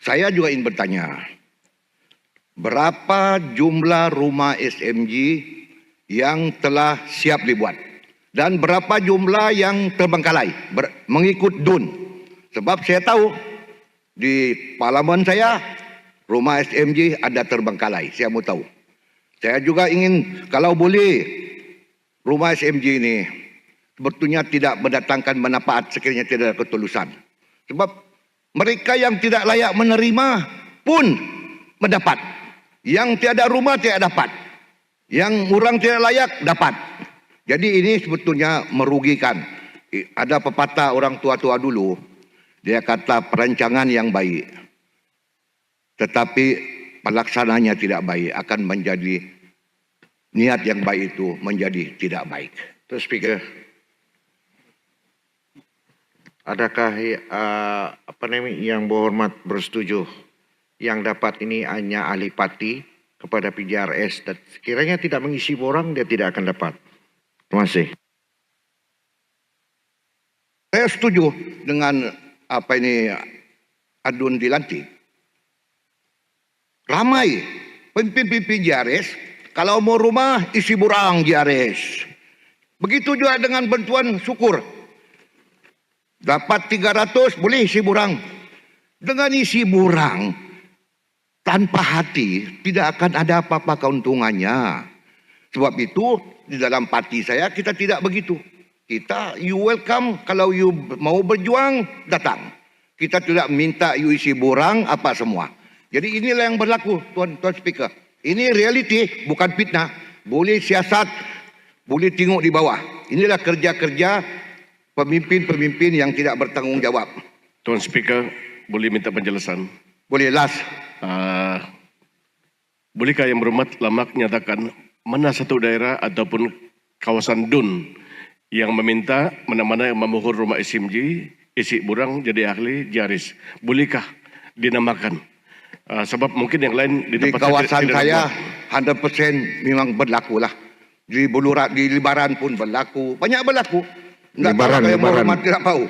Saya juga ingin bertanya, berapa jumlah rumah SMG yang telah siap dibuat? Dan berapa jumlah yang terbengkalai ber- mengikut DUN? Sebab saya tahu di parlimen saya rumah SMG ada terbengkalai, saya mau tahu. Saya juga ingin kalau boleh rumah SMG ini sebetulnya tidak mendatangkan manfaat sekiranya tidak ada ketulusan. Sebab mereka yang tidak layak menerima pun mendapat. Yang tiada rumah tidak dapat. Yang orang tidak layak dapat. Jadi ini sebetulnya merugikan. Ada pepatah orang tua-tua dulu, dia kata perancangan yang baik. Tetapi pelaksananya tidak baik akan menjadi niat yang baik itu menjadi tidak baik. Tuan Speaker, adakah uh, apa namanya yang berhormat bersetuju yang dapat ini hanya ahli kepada PJRS dan sekiranya tidak mengisi borang dia tidak akan dapat. Terima kasih. Saya setuju dengan apa ini adun dilantik. Ramai pemimpin-pemimpin JRS kalau mau rumah isi burang JRS. Begitu juga dengan bantuan syukur. Dapat 300 boleh isi burang. Dengan isi burang tanpa hati tidak akan ada apa-apa keuntungannya. Sebab itu di dalam parti saya kita tidak begitu. Kita you welcome kalau you mau berjuang datang. Kita tidak minta you isi borang apa semua. Jadi inilah yang berlaku tuan tuan speaker. Ini reality bukan fitnah. Boleh siasat, boleh tengok di bawah. Inilah kerja-kerja pemimpin-pemimpin yang tidak bertanggung jawab. Tuan Speaker, boleh minta penjelasan? Boleh last. Uh, bolehkah yang berhormat lamak nyatakan mana satu daerah ataupun kawasan DUN yang meminta mana-mana yang memohon rumah SMG, isi burang jadi ahli jaris. Bolehkah dinamakan? Uh, sebab mungkin yang lain di, Di kawasan saya dibuat. 100% memang berlaku lah. Di Bulurat, di Libaran pun berlaku. Banyak berlaku. Nggak tahu Libaran, kalau yang Libaran. berhormat tidak tahu.